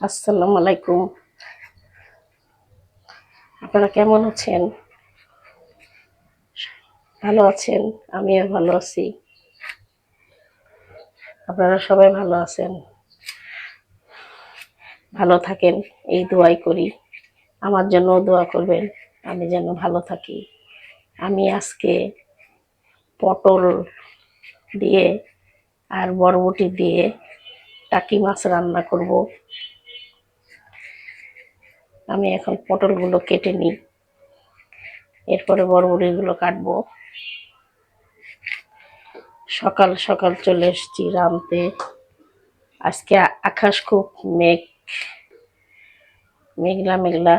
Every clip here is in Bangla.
আসসালামু আলাইকুম। আপনারা কেমন আছেন? ভালো আছেন? আমিও ভালো আছি। আপনারা সবাই ভালো আছেন? ভালো থাকেন, এই দোয়াই করি। আমার জন্য দোয়া করবেন, আমি যেন ভালো থাকি। আমি আজকে পটল দিয়ে আর বরবটি দিয়ে টাকি মাছ রান্না করব। আমি এখন পটলগুলো কেটে নিই। এরপরে বরবটিগুলো কাটবো। সকাল সকাল চলে এসেছি রামতে আজকে আকাশ খুব মেঘ, মেঘলা মেঘলা।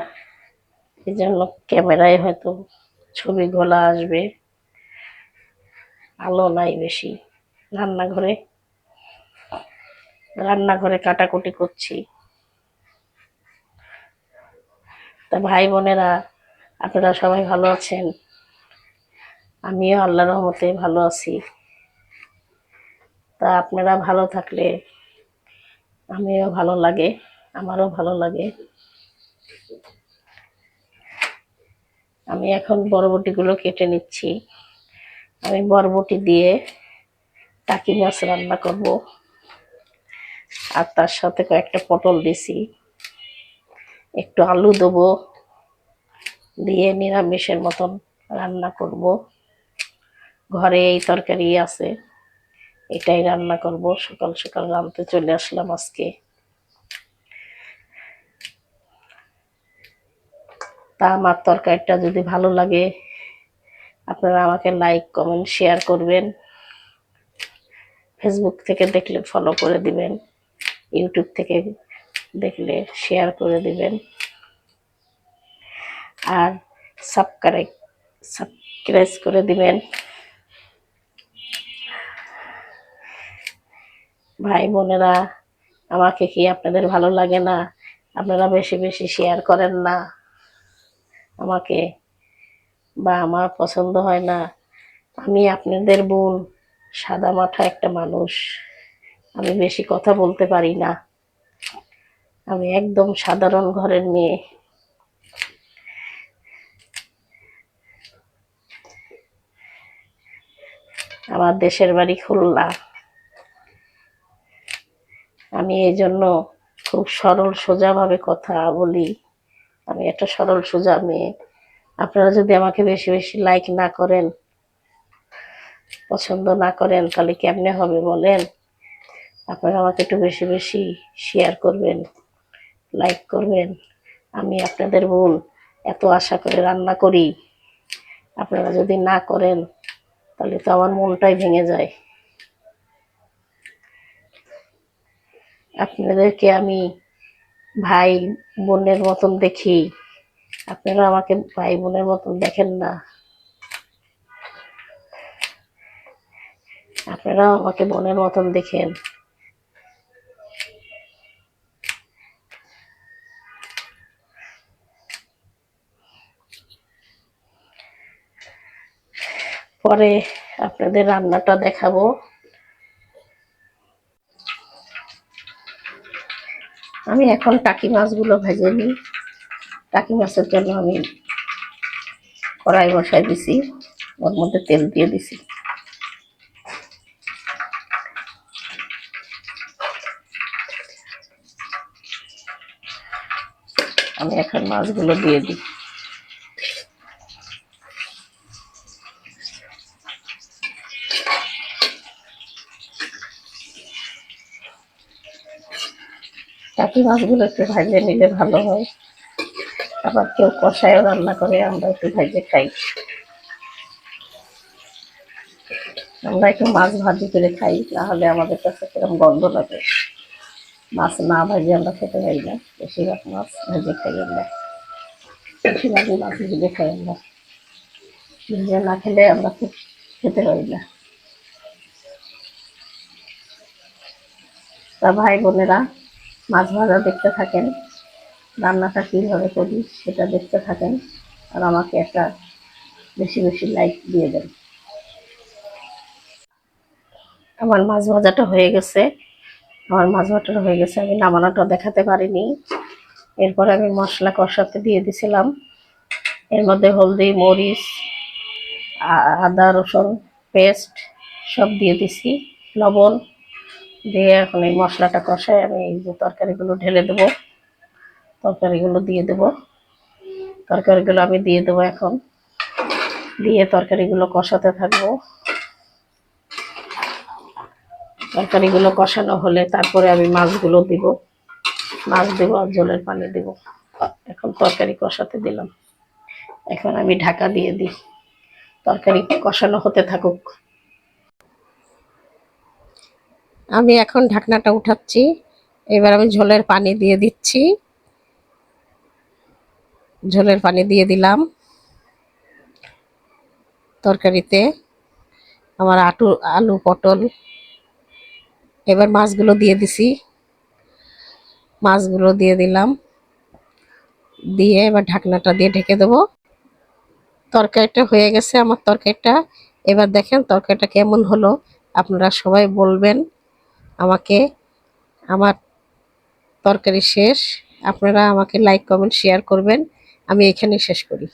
এই জন্য ক্যামেরায় হয়তো ছবি ঘোলা আসবে। আলো নাই বেশি। রান্নাঘরে রান্নাঘরে কাটাকুটি করছি। তা ভাই বোনেরা, আপনারা সবাই ভালো আছেন? আমিও আল্লাহ রহমতে ভালো আছি। তা আপনারা ভালো থাকলে আমিও ভালো লাগে, আমারও ভালো লাগে। আমি এখন বরবটিগুলো কেটে নিচ্ছি। আমি বরবটি দিয়ে টাকি মাছ রান্না করব। আর তার সাথে কয়েকটা পটল দিছি। একটু আলু দেবো, দিয়ে নিরামিষের মতন রান্না করব। ঘরে এই তরকারি আছে, এটাই রান্না করব। সকাল সকাল রান্নতে চলে আসলাম আজকে। তা আমার তরকারিটা যদি ভালো লাগে, আপনারা আমাকে লাইক, কমেন্ট, শেয়ার করবেন। ফেসবুক থেকে দেখলে ফলো করে দিবেন, ইউটিউব থেকে দেখলে শেয়ার করে দিবেন। আর সাবস্ক্রাইব সাবস্ক্রাইব করে দিবেন। ভাই বোনেরা, আমাকে কি আপনাদের ভালো লাগে না? আপনারা বেশি বেশি শেয়ার করেন না। আমাকে বা আমার পছন্দ হয় না। আমি আপনাদের বোন, সাদা মাঠা একটা মানুষ। আমি বেশি কথা বলতে পারি না। আমি একদম সাধারণ ঘরের মেয়ে। আমার দেশের বাড়ি খুলনা। আমি এই জন্য খুব সরল, সোজাভাবে কথা বলি। আমি একটা সরল, সোজা মেয়ে। আপনারা যদি আমাকে বেশি বেশি লাইক না করেন, পছন্দ না করেন, তাহলে কেমনে হবে বলেন? আপনারা আমাকে একটু বেশি বেশি শেয়ার করবেন। লাইক করবেন। আমি আপনাদের বোন এত আশা করে রান্না করি। আপনারা যদি না করেন, তাহলে তো আমার মনটাই ভেঙে যায়। আপনাদেরকে আমি ভাই বোনের মতন দেখি। আপনারা আমাকে ভাই বোনের মতন দেখেন না। আপনারাও আমাকে বোনের মতন দেখেন। পরে আপনাদের রান্নাটা দেখাবো। আমি এখন টাকি মাছগুলো ভেজে নিই। টাকি মাছের জন্য আমি কড়াই বসাই দিছি, ওর মধ্যে তেল দিয়ে দিছি। আমি এখন মাছগুলো দিয়ে দিই। টাকি মাছগুলো একটু ভাজে নিলে ভালো হয়। আবার কেউ কষায়ও রান্না করে, আমরা একটু ভাজে খাই। আমরা একটু মাছ ভাজি করে খাই, তাহলে আমাদের কাছে কীরকম গন্ধ লাগে। মাছ না ভাজে আমরা খেতে পারি না, বেশিরভাগ মাছ ভেজে খাই আমরা। বেশিরভাগই মাছ ভেজে খাই আমরা। ভেজে না খেলে আমরা খুব খেতে পারি না। তা ভাই বোনেরা মাছ ভাজা দেখতে থাকেন। রান্নাটা কীভাবে করি সেটা দেখতে থাকেন আর আমাকে একটা বেশি বেশি লাইক দিয়ে দেন। আমার মাছ ভাজাটা হয়ে গেছে। আমার মাছ ভাজাটা হয়ে গেছে, আমি নামানোটা দেখাতে পারিনি। এরপর আমি মশলা কষাতে দিয়ে দিছিলাম। এর মধ্যে হলদি, মরিচ আদা, রসুন, পেস্ট সব দিয়ে দিছি। লবণ দিয়ে এখন এই মশলাটা কষায় আমি এই যে তরকারিগুলো ঢেলে দেবো। তরকারিগুলো দিয়ে দেবো। তরকারিগুলো আমি দিয়ে দেবো এখন। দিয়ে তরকারিগুলো কষাতে থাকব। তরকারিগুলো কষানো হলে তারপরে আমি মাছগুলো দিব। মাছ দেবো আর জলের পানি দেব। এখন তরকারি কষাতে দিলাম। এখন আমি ঢাকা দিয়ে দিই। তরকারি কষানো হতে থাকুক। আমি এখন ঢাকনাটা উঠাচ্ছি। এবার আমি ঝোলের পানি দিয়ে দিচ্ছি। ঝোলের পানি দিয়ে দিলাম তরকারিতে। আমার আটু, আলু, পটল। এবার মাছগুলো দিয়ে দিছি। মাছগুলো দিয়ে দিলাম। দিয়ে এবার ঢাকনাটা দিয়ে ঢেকে দেবো। তরকারিটা হয়ে গেছে আমার তরকারিটা। এবার দেখেন তরকারিটা কেমন হলো। আপনারা সবাই বলবেন। আমাকে আমার তরকারি শেষ। আপনারা আমাকে লাইক কমেন্ট শেয়ার করবেন। আমি এখানেই শেষ করি।